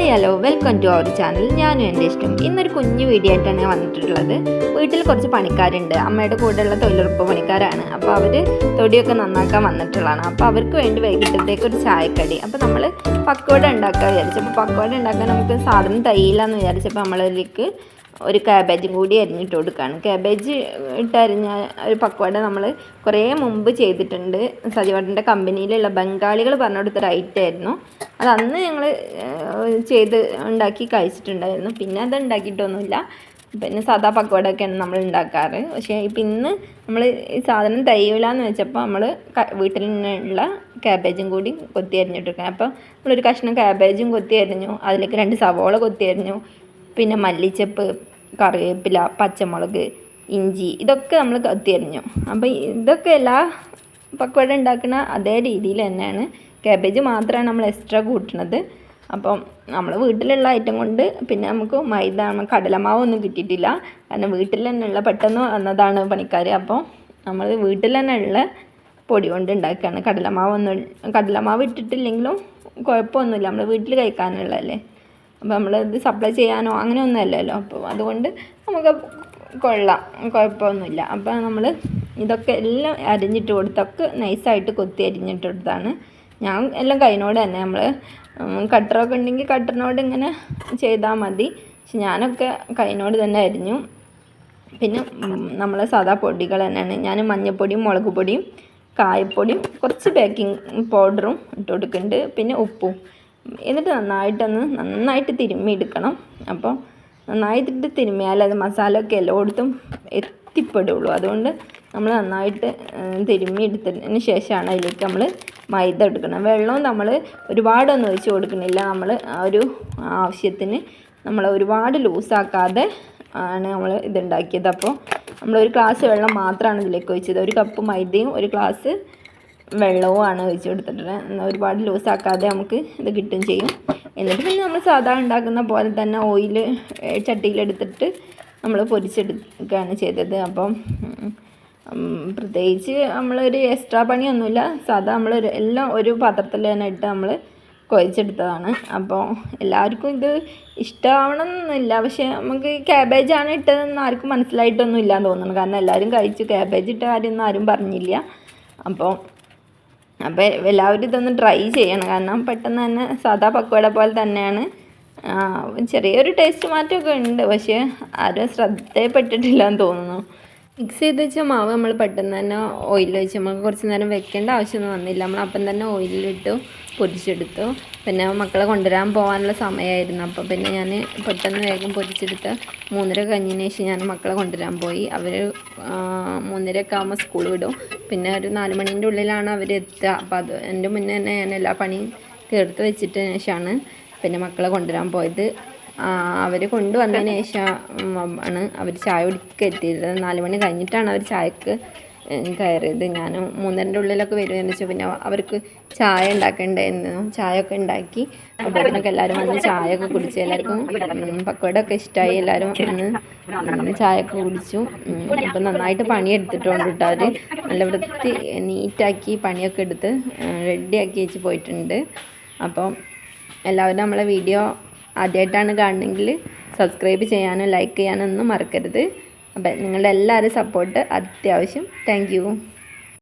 Hi hello welcome to our channel ഞാനും എന്റെ ഇഷ്ടം. ഇന്നൊരു കുഞ്ഞു വീഡിയോ ആയിട്ടാണ് വന്നിട്ടുള്ളത്. വീട്ടിൽ കുറച്ച് പണിക്കാരുണ്ട്. അമ്മയുടെ കൂടെയുള്ള തൊഴിലുറപ്പ് പണിക്കാരാണ്. അപ്പോൾ അവർ തൊടിയൊക്കെ നന്നാക്കാൻ വന്നിട്ടുള്ളതാണ്. അപ്പോൾ അവർക്ക് വേണ്ടി വൈകിട്ടത്തേക്ക് ഒരു ചായക്കടി. അപ്പോൾ നമ്മൾ പക്കോട ഉണ്ടാക്കാൻ വിചാരിച്ചു. അപ്പോൾ പക്കോട ഉണ്ടാക്കാൻ നമുക്ക് സാധനം തയ്യില്ല എന്ന് വിചാരിച്ചപ്പോൾ നമ്മളതിലേക്ക് ഒരു കാബേജും കൂടി അരിഞ്ഞിട്ട് കൊടുക്കുകയാണ് കാബേജ് ഇട്ടരിഞ്ഞ ഒരു പക്വട നമ്മൾ കുറേ മുമ്പ് ചെയ്തിട്ടുണ്ട്. സജിവട്ടന്റെ കമ്പനിയിലുള്ള ബംഗാളികൾ പറഞ്ഞു കൊടുത്ത റൈറ്റായിരുന്നു അത് അന്ന് ഞങ്ങൾ ചെയ്ത് ഉണ്ടാക്കി കഴിച്ചിട്ടുണ്ടായിരുന്നു. പിന്നെ അത് ഉണ്ടാക്കിയിട്ടൊന്നുമില്ല. പിന്നെ സാധാ പക്വാടൊക്കെയാണ് നമ്മൾ ഉണ്ടാക്കാറ്. പക്ഷേ ഇപ്പം ഇന്ന് നമ്മൾ ഈ സാധനം തയ്യൂലെന്ന് വെച്ചപ്പോൾ നമ്മൾ വീട്ടിൽ നിന്നുള്ള ക്യാബേജും കൂടി കൊത്തി അരിഞ്ഞിട്ടിരിക്കുക അപ്പോൾ നമ്മളൊരു കഷ്ണം ക്യാബേജും കൊത്തി അരിഞ്ഞു. അതിലേക്ക് രണ്ട് സവോള കൊത്തി അരിഞ്ഞു. പിന്നെ മല്ലിച്ചപ്പ് കറിവേപ്പില പച്ചമുളക് ഇഞ്ചി ഇതൊക്കെ നമ്മൾ കത്തിയരിഞ്ഞു. അപ്പോൾ ഇതൊക്കെ എല്ലാ പക്വട ഉണ്ടാക്കുന്ന അതേ രീതിയിൽ തന്നെയാണ്. കാബേജ് മാത്രമാണ് നമ്മൾ എക്സ്ട്രാ കൂട്ടണത്. അപ്പം നമ്മൾ വീട്ടിലുള്ള ഐറ്റം കൊണ്ട് പിന്നെ നമുക്ക് മൈദ കടലമാവൊന്നും കിട്ടിയിട്ടില്ല. കാരണം വീട്ടിൽ തന്നെയുള്ള പെട്ടെന്ന് വന്നതാണ് പണിക്കാർ അപ്പോൾ നമ്മൾ വീട്ടിൽ തന്നെയുള്ള പൊടി കൊണ്ട് ഉണ്ടാക്കുകയാണ് കടലമാവൊന്നും കടലമാവ് ഇട്ടിട്ടില്ലെങ്കിലും കുഴപ്പമൊന്നുമില്ല. നമ്മൾ വീട്ടിൽ കഴിക്കാനുള്ളതല്ലേ. അപ്പോൾ ഇത് സപ്ലൈ ചെയ്യാനോ അങ്ങനെ ഒന്നും അല്ലല്ലോ. അപ്പോൾ അതുകൊണ്ട് നമുക്ക് കൊള്ളാം. കുഴപ്പമൊന്നുമില്ല. അപ്പോൾ നമ്മൾ ഇതൊക്കെ എല്ലാം അരിഞ്ഞിട്ട് കൊടുത്തൊക്കെ നൈസായിട്ട് കൊത്തി അരിഞ്ഞിട്ട് കൊടുത്താണ് ഞാൻ എല്ലാം കൈനോട് തന്നെ. നമ്മൾ കട്ടറൊക്കെ ഉണ്ടെങ്കിൽ കട്ടറിനോട് ഇങ്ങനെ ചെയ്താൽ മതി. പക്ഷെ ഞാനൊക്കെ കൈനോട് തന്നെ അരിഞ്ഞു. പിന്നെ നമ്മൾ സാധാ പൊടികൾ തന്നെയാണ്. ഞാൻ മഞ്ഞൾപ്പൊടിയും മുളക് പൊടിയും കായപ്പൊടിയും കുറച്ച് ബേക്കിംഗ് പൗഡറും ഇട്ട് കൊടുക്കുന്നുണ്ട്. പിന്നെ ഉപ്പും. എന്നിട്ട് നന്നായിട്ടൊന്ന് നന്നായിട്ട് തിരുമ്മി എടുക്കണം. അപ്പോൾ നന്നായിട്ട് തിരുമ്മിയാൽ അത് മസാല ഒക്കെ എല്ലായിടത്തും എത്തിപ്പെടുള്ളൂ. അതുകൊണ്ട് നമ്മൾ നന്നായിട്ട് തിരുമ്മി എടുത്തതിന് ശേഷമാണ് അതിലേക്ക് നമ്മൾ മൈദ എടുക്കണം വെള്ളവും നമ്മൾ ഒരുപാടൊന്നും ഒഴിച്ച് കൊടുക്കണില്ല നമ്മൾ ആ ഒരു ആവശ്യത്തിന് നമ്മൾ ഒരുപാട് ലൂസാക്കാതെ ആണ് നമ്മൾ ഇതുണ്ടാക്കിയത്. അപ്പോൾ നമ്മൾ ഒരു ഗ്ലാസ് വെള്ളം മാത്രമാണ് ഇതിലേക്ക് ഒഴിച്ചത്. ഒരു കപ്പ് മൈദയും ഒരു ഗ്ലാസ് വെള്ളവുമാണ് ഒഴിച്ച് കൊടുത്തിട്ടുള്ളത്. ഒരുപാട് ലൂസാക്കാതെ നമുക്ക് ഇത് കിട്ടും ചെയ്യും. എന്നിട്ട് പിന്നെ നമ്മൾ സാധാരണ ഉണ്ടാക്കുന്ന പോലെ തന്നെ ഓയിൽ ചട്ടിയിലെടുത്തിട്ട് നമ്മൾ പൊരിച്ചെടുക്കുകയാണ് ചെയ്തത്. അപ്പം പ്രത്യേകിച്ച് നമ്മളൊരു എക്സ്ട്രാ പണിയൊന്നുമില്ല. സാധാ നമ്മൾ എല്ലാം ഒരു പാത്രത്തിൽ തന്നെ ഇട്ട് നമ്മൾ കുഴച്ചെടുത്തതാണ്. അപ്പോൾ എല്ലാവർക്കും ഇത് ഇഷ്ടമാവണം എന്നില്ല പക്ഷേ നമുക്ക് ക്യാബേജാണ് ഇട്ടതെന്ന് ആർക്കും മനസ്സിലായിട്ടൊന്നും ഇല്ലാന്ന് തോന്നുന്നു. കാരണം എല്ലാവരും കഴിച്ചു. ക്യാബേജ് ഇട്ട കാര്യമൊന്നും ആരും പറഞ്ഞില്ല. അപ്പോൾ അപ്പോൾ എല്ലാവരും ഇതൊന്ന് ട്രൈ ചെയ്യണം. കാരണം പെട്ടെന്ന് തന്നെ സാധാ പക്വട പോലെ തന്നെയാണ്. ചെറിയൊരു ടേസ്റ്റ് മാറ്റമൊക്കെ ഉണ്ട്. പക്ഷേ ആരും ശ്രദ്ധയിൽപ്പെട്ടിട്ടില്ല എന്ന് തോന്നുന്നു. മിക്സ് ചെയ്ത് വെച്ച മാവ് നമ്മൾ പെട്ടെന്ന് തന്നെ ഓയിലിൽ വെച്ച് നമുക്ക് കുറച്ച് നേരം വെക്കേണ്ട ആവശ്യമൊന്നും വന്നില്ല. നമ്മൾ അപ്പം തന്നെ ഓയിലിലിട്ടു പൊരിച്ചെടുത്തു. പിന്നെ മക്കളെ കൊണ്ടുവരാൻ പോകാനുള്ള സമയമായിരുന്നു. അപ്പോൾ പിന്നെ ഞാൻ പെട്ടെന്ന് വേഗം പൊരിച്ചെടുത്ത് മൂന്നര കഴിഞ്ഞതിന് ശേഷം ഞാൻ മക്കളെ കൊണ്ടുവരാൻ പോയി. അവർ മൂന്നരയൊക്കെ ആകുമ്പോൾ സ്കൂൾ വിടും. പിന്നെ ഒരു നാല് മണീന്റെ ഉള്ളിലാണ് അവർ എത്തുക. അപ്പോൾ അത് എന്റെ മുന്നേ തന്നെ ഞാൻ എല്ലാ പണിയും തീർത്ത് വെച്ചിട്ട് ശേഷമാണ് പിന്നെ മക്കളെ കൊണ്ടുവരാൻ പോയത്. അവർ കൊണ്ടുവന്നതിന് ശേഷം ആണ് അവർ ചായ കുടിക്കുക എത്തിയത്. നാല് മണി കഴിഞ്ഞിട്ടാണ് അവർ ചായക്ക് കയറിയത്. ഞാൻ മൂന്നരന്റെ ഉള്ളിലൊക്കെ വരുമെന്ന് വെച്ചാൽ പിന്നെ അവർക്ക് ചായ ഉണ്ടാക്കേണ്ടായിരുന്നു ചായ ഒക്കെ ഉണ്ടാക്കി. അപ്പോഴത്തേനൊക്കെ എല്ലാവരും വന്ന് ചായ ഒക്കെ കുടിച്ചു എല്ലാവർക്കും പക്കോടൊക്കെ ഇഷ്ടമായി എല്ലാവരും വന്ന് ചായ ഒക്കെ കുടിച്ചു. അപ്പം നന്നായിട്ട് പണിയെടുത്തിട്ടുണ്ട് കേട്ടോ അവർ നല്ല വൃത്തി നീറ്റാക്കി പണിയൊക്കെ എടുത്ത് റെഡിയാക്കി വെച്ച് പോയിട്ടുണ്ട്. അപ്പം എല്ലാവരും നമ്മളെ വീഡിയോ ആദ്യമായിട്ടാണ് കാണണമെങ്കിൽ സബ്സ്ക്രൈബ് ചെയ്യാനും ലൈക്ക് ചെയ്യാനൊന്നും മറക്കരുത്. അപ്പം നിങ്ങളുടെ എല്ലാവരും സപ്പോർട്ട് അത്യാവശ്യം. താങ്ക്